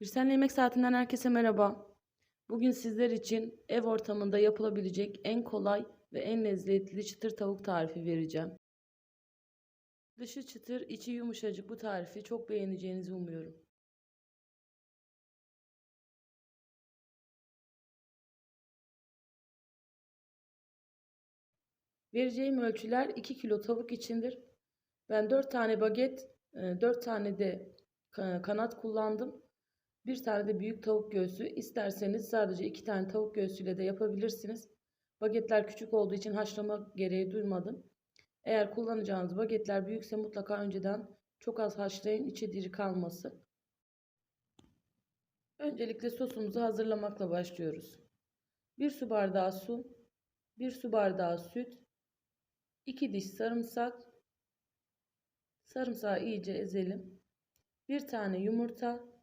Bir Senle Yemek Saatinden herkese merhaba. Bugün sizler için ev ortamında yapılabilecek en kolay ve en lezzetli çıtır tavuk tarifi vereceğim. Dışı çıtır, içi yumuşacık bu tarifi çok beğeneceğinizi umuyorum. Vereceğim ölçüler 2 kilo tavuk içindir. Ben 4 tane baget, 4 tane de ka- kanat kullandım. Bir tane de büyük tavuk göğsü. İsterseniz sadece iki tane tavuk göğsüyle de yapabilirsiniz. Bagetler küçük olduğu için haşlama gereği duymadım. Eğer kullanacağınız bagetler büyükse mutlaka önceden çok az haşlayın içi diri kalması. Öncelikle sosumuzu hazırlamakla başlıyoruz. 1 su bardağı su, 1 su bardağı süt, 2 diş sarımsak, sarımsağı iyice ezelim. 1 tane yumurta,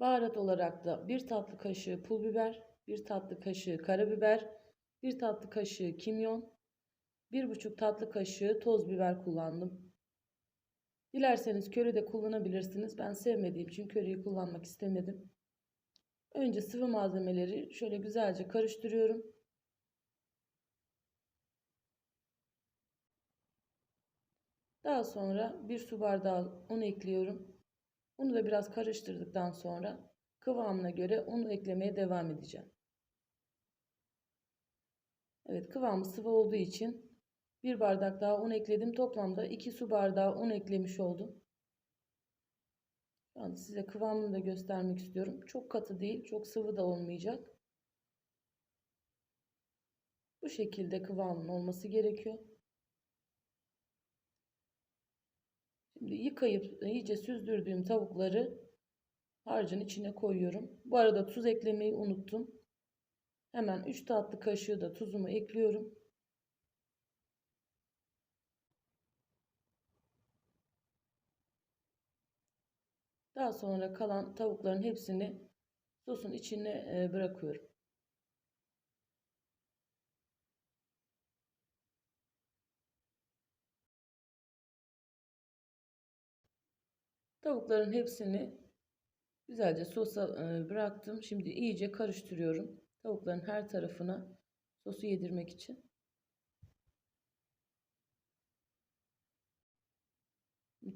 Baharat olarak da 1 tatlı kaşığı pul biber, 1 tatlı kaşığı karabiber, 1 tatlı kaşığı kimyon, 1,5 tatlı kaşığı toz biber kullandım. Dilerseniz köri de kullanabilirsiniz. Ben sevmediğim için köriyi kullanmak istemedim. Önce sıvı malzemeleri şöyle güzelce karıştırıyorum. Daha sonra 1 su bardağı un ekliyorum. Bunu da biraz karıştırdıktan sonra kıvamına göre unu eklemeye devam edeceğim. Evet kıvamı sıvı olduğu için bir bardak daha un ekledim. Toplamda 2 su bardağı un eklemiş oldum. Şu anda size kıvamını da göstermek istiyorum. Çok katı değil, çok sıvı da olmayacak. Bu şekilde kıvamın olması gerekiyor. Şimdi yıkayıp iyice süzdürdüğüm tavukları harcın içine koyuyorum. Bu arada tuz eklemeyi unuttum. Hemen 3 tatlı kaşığı da tuzumu ekliyorum. Daha sonra kalan tavukların hepsini sosun içine bırakıyorum. Tavukların hepsini güzelce sosa bıraktım. Şimdi iyice karıştırıyorum. Tavukların her tarafına sosu yedirmek için.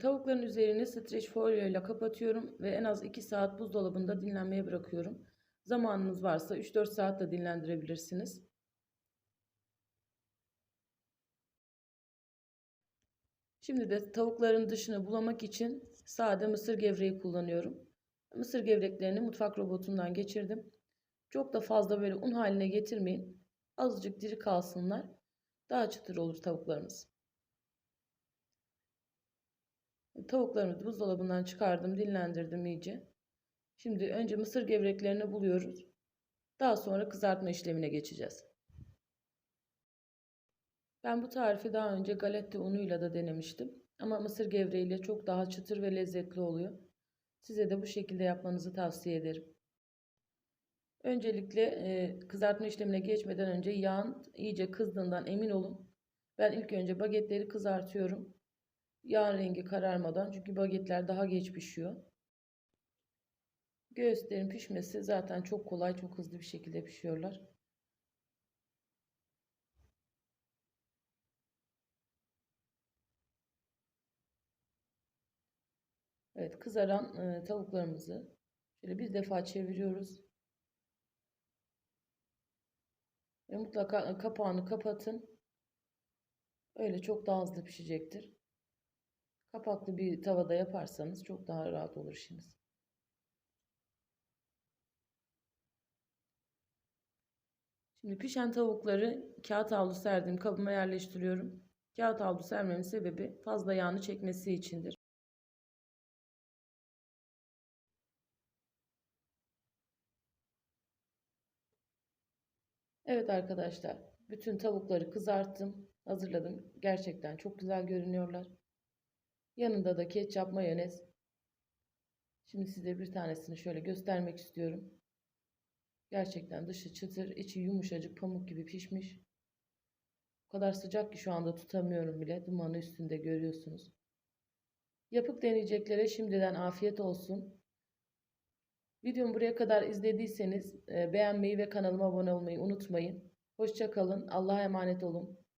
Tavukların üzerini streç folyo ile kapatıyorum ve en az 2 saat buzdolabında dinlenmeye bırakıyorum. Zamanınız varsa 3-4 saat de dinlendirebilirsiniz. Şimdi de tavukların dışını bulamak için sade mısır gevreği kullanıyorum. Mısır gevreklerini mutfak robotundan geçirdim. Çok da fazla böyle un haline getirmeyin. Azıcık diri kalsınlar. Daha çıtır olur tavuklarımız. Tavuklarımızı buzdolabından çıkardım, dinlendirdim iyice. Şimdi önce mısır gevreklerini buluyoruz. Daha sonra kızartma işlemine geçeceğiz. Ben bu tarifi daha önce galette unuyla da denemiştim. Ama mısır gevreğiyle çok daha çıtır ve lezzetli oluyor. Size de bu şekilde yapmanızı tavsiye ederim. Öncelikle e, kızartma işlemine geçmeden önce yağın iyice kızdığından emin olun. Ben ilk önce bagetleri kızartıyorum. Yağ rengi kararmadan çünkü bagetler daha geç pişiyor. Göğüslerin pişmesi zaten çok kolay, çok hızlı bir şekilde pişiyorlar. Evet kızaran e, tavuklarımızı şöyle bir defa çeviriyoruz. Ve mutlaka kapağını kapatın. Öyle çok daha hızlı pişecektir. Kapaklı bir tavada yaparsanız çok daha rahat olur işiniz. Şimdi pişen tavukları kağıt havlu serdiğim kabıma yerleştiriyorum. Kağıt havlu sermemin sebebi fazla yağını çekmesi içindir. Evet arkadaşlar, bütün tavukları kızarttım, hazırladım. Gerçekten çok güzel görünüyorlar. Yanında da ketçap, mayonez. Şimdi size bir tanesini şöyle göstermek istiyorum. Gerçekten dışı çıtır, içi yumuşacık, pamuk gibi pişmiş. O kadar sıcak ki şu anda tutamıyorum bile. Dumanı üstünde görüyorsunuz. Yapıp deneyeceklere şimdiden afiyet olsun. Videomu buraya kadar izlediyseniz e, beğenmeyi ve kanalıma abone olmayı unutmayın. Hoşça kalın. Allah'a emanet olun.